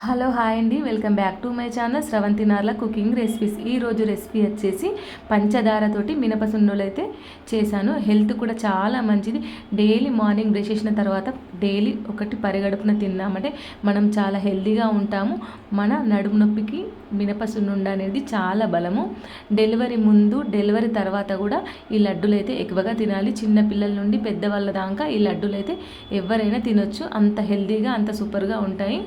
Hello hi అండి. Welcome back to my channel Sravanthi Narla cooking recipes. ఈ రోజు recipe వచ్చేసి పంచదారతోటి మినపసున్నులు అయితే చేశాను. హెల్త్ కూడా చాలా మంచిది. డైలీ మార్నింగ్ బ్రష్ చేసిన తర్వాత డైలీ ఒకటి పరిగడుపున తిన్నామంటే మనం చాలా హెల్తీగా ఉంటాము. మన నడుము నొప్పికి మినపసున్నుండ అనేది చాలా బలము. డెలివరీ ముందు డెలివరీ తర్వాత కూడా ఈ లడ్డులు అయితే ఎక్కువగా తినాలి. చిన్న పిల్లల నుండి పెద్దవాళ్ళ దాకా ఈ లడ్డులు అయితే ఎవరైనా తినొచ్చు. అంత హెల్తీగా అంత సూపర్గా ఉంటాయి.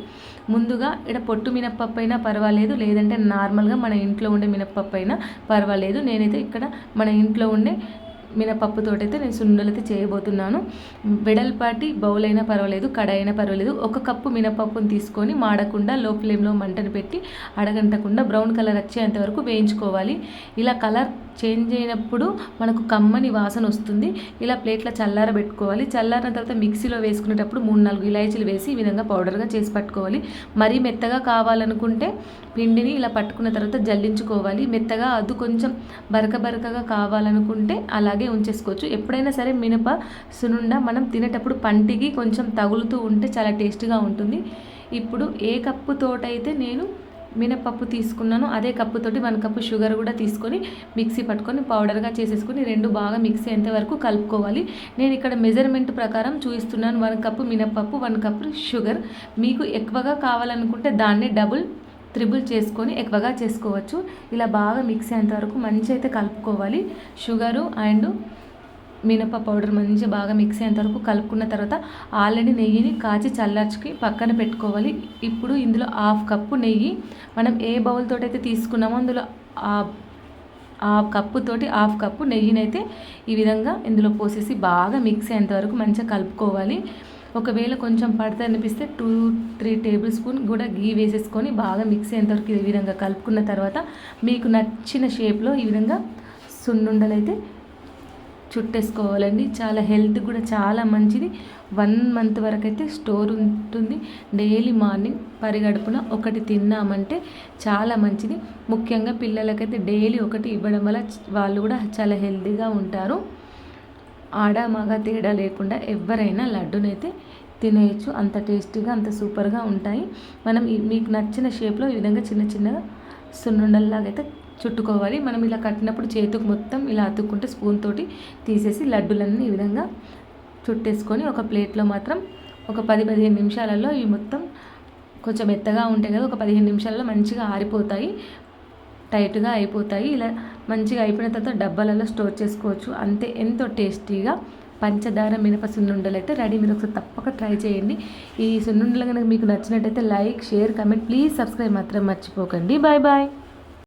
ముందు ముందుగా ఇక్కడ పొట్టు మినప్పప్పు అయినా పర్వాలేదు. లేదంటే నార్మల్గా మన ఇంట్లో ఉండే మినప్పప్పు అయినా పర్వాలేదు. నేనైతే ఇక్కడ మన ఇంట్లో ఉండే మినపప్పుతోటి అయితే నేను సున్నులు అయితే చేయబోతున్నాను. వెడల్పాటి బౌల్ అయినా పర్వాలేదు కడాయి అయినా పర్వాలేదు. ఒక కప్పు మినపప్పును తీసుకొని మాడకుండా లో ఫ్లేమ్లో మంటను పెట్టి అడగంటకుండా బ్రౌన్ కలర్ వచ్చేంత వరకు వేయించుకోవాలి. ఇలా కలర్ చేంజ్ అయినప్పుడు మనకు కమ్మని వాసన వస్తుంది. ఇలా ప్లేట్లో చల్లార పెట్టుకోవాలి. చల్లారిన తర్వాత మిక్సీలో వేసుకునేటప్పుడు మూడు నాలుగు ఇలాచీలు వేసి ఈ విధంగా పౌడర్గా చేసి పట్టుకోవాలి. మరీ మెత్తగా కావాలనుకుంటే పిండిని ఇలా పట్టుకున్న తర్వాత జల్లించుకోవాలి. మెత్తగా అది కొంచెం బరక బరకగా కావాలనుకుంటే అలాగే ఉంచేసుకోవచ్చు. ఎప్పుడైనా సరే మినప సునుండ మనం తినేటప్పుడు పంటికి కొంచెం తగులుతూ ఉంటే చాలా టేస్ట్గా ఉంటుంది. ఇప్పుడు ఏ కప్పు తోటైతే నేను మినపప్పు తీసుకున్నాను. అదే కప్పుతోటి వన్ కప్పు షుగర్ కూడా తీసుకొని మిక్సీ పట్టుకొని పౌడర్గా చేసేసుకొని రెండు బాగా మిక్సీ అయ్యేంత వరకు కలుపుకోవాలి. నేను ఇక్కడ మెజర్మెంట్ ప్రకారం చూపిస్తున్నాను వన్ కప్పు మినపప్పు వన్ కప్పు షుగర్. మీకు ఎక్కువగా కావాలనుకుంటే దాన్నే డబుల్ త్రిబుల్ చేసుకొని ఎక్కువగా చేసుకోవచ్చు. ఇలా బాగా మిక్సీ అయ్యేంత వరకు మంచి అయితే కలుపుకోవాలి. షుగరు అండ్ మినప పౌడర్ మంచిగా బాగా మిక్స్ అయ్యేంత వరకు కలుపుకున్న తర్వాత ఆల్రెడీ నెయ్యిని కాచి చల్లార్చుకి పక్కన పెట్టుకోవాలి. ఇప్పుడు ఇందులో హాఫ్ కప్పు నెయ్యి మనం ఏ బౌల్తో అయితే తీసుకున్నామో అందులో ఆ కప్పుతోటి హాఫ్ కప్పు నెయ్యినైతే ఈ విధంగా ఇందులో పోసేసి బాగా మిక్స్ అయ్యేంత వరకు మంచిగా కలుపుకోవాలి. ఒకవేళ కొంచెం పడితే అనిపిస్తే టూ త్రీ టేబుల్ స్పూన్ కూడా గీ వేసేసుకొని బాగా మిక్స్ అయ్యేంతవరకు ఈ విధంగా కలుపుకున్న తర్వాత మీకు నచ్చిన షేప్లో ఈ విధంగా సున్నుండలు అయితే చుట్టేసుకోవాలండి. చాలా హెల్త్ కూడా చాలా మంచిది. వన్ మంత్ వరకు అయితే స్టోర్ ఉంటుంది. డైలీ మార్నింగ్ పరిగడుపున ఒకటి తిన్నామంటే చాలా మంచిది. ముఖ్యంగా పిల్లలకైతే డైలీ ఒకటి ఇవ్వడం వల్ల వాళ్ళు కూడా చాలా హెల్తీగా ఉంటారు. ఆడ మగ తేడా లేకుండా ఎవరైనా లడ్డునైతే తినేయచ్చు. అంత టేస్టీగా అంత సూపర్గా ఉంటాయి. మనం మీకు నచ్చిన షేప్లో ఈ విధంగా చిన్న చిన్నగా సున్నుండల్లాగైతే చుట్టుకోవాలి. మనం ఇలా కట్టినప్పుడు చేతికి మొత్తం ఇలా అతుక్కుంటే స్పూన్ తోటి తీసేసి లడ్డులన్నీ ఈ విధంగా చుట్టేసుకొని ఒక ప్లేట్లో మాత్రం ఒక పది పదిహేను నిమిషాలలో ఇవి మొత్తం కొంచెం మెత్తగా ఉంటాయి కదా ఒక పదిహేను నిమిషాలలో మంచిగా ఆరిపోతాయి. టైట్గా అయిపోతాయి. ఇలా మంచిగా అయిపోయిన తర్వాత డబ్బాలలో స్టోర్ చేసుకోవచ్చు. అంతే ఎంతో టేస్టీగా పంచదార మినప సున్నుండలు అయితే రెడీ. మీరు ఒకసారి తప్పక ట్రై చేయండి. ఈ సున్నుండలు కనుక మీకు నచ్చినట్టయితే like share comment please subscribe మాత్రం మర్చిపోకండి. Bye bye.